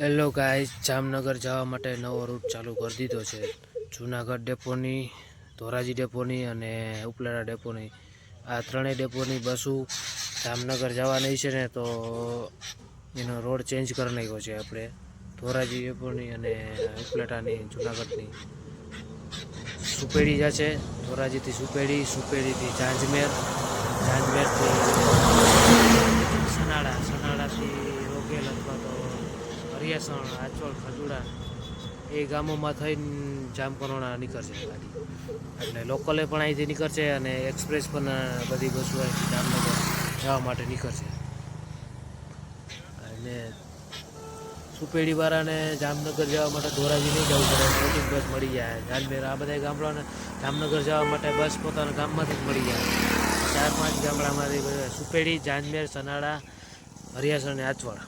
Hello guys Jamnagar જવા માટે નવો રૂટ ચાલુ કરી દીધો છે. જુનાગઢ ડેપોની, ધોરાજી ડેપોની અને ઉપલેટા ડેપોની. આ ત્રણેય ડેપોની બસો જામનગર જવાની છે ને તો એનો રોડ ચેન્જ કરી નાખ્યો છે આપણે. ધોરાજી ડેપોની અને ઉપલેટાની, જુનાગઢની. સુપેડી જશે, ધોરાજીથી સુપેડી, સુપેડીથી જાંજમેર. જાંજમેરથી હરિયાસણ આચોળ ખજુડા, એ ગામોમાં થઈને જામકરોણા નીકળશે. ગાડી એટલે લોકલે પણ અહીંથી નીકળશે અને એક્સપ્રેસ પણ બધી બસો અહીંથી જામનગર જવા માટે નીકળશે. અને સુપેડીવાળાને જામનગર જવા માટે ધોરાજી નહીં જવું પડે મોટી બસ મળી જાય. જાનમેર, આ બધા ગામડાને જામનગર જવા માટે બસ પોતાના ગામમાંથી જ મળી જાય. ચાર પાંચ ગામડામાંથી સુપેડી, જાનમેર સનાડા હરિયાસણ અને આચવાડ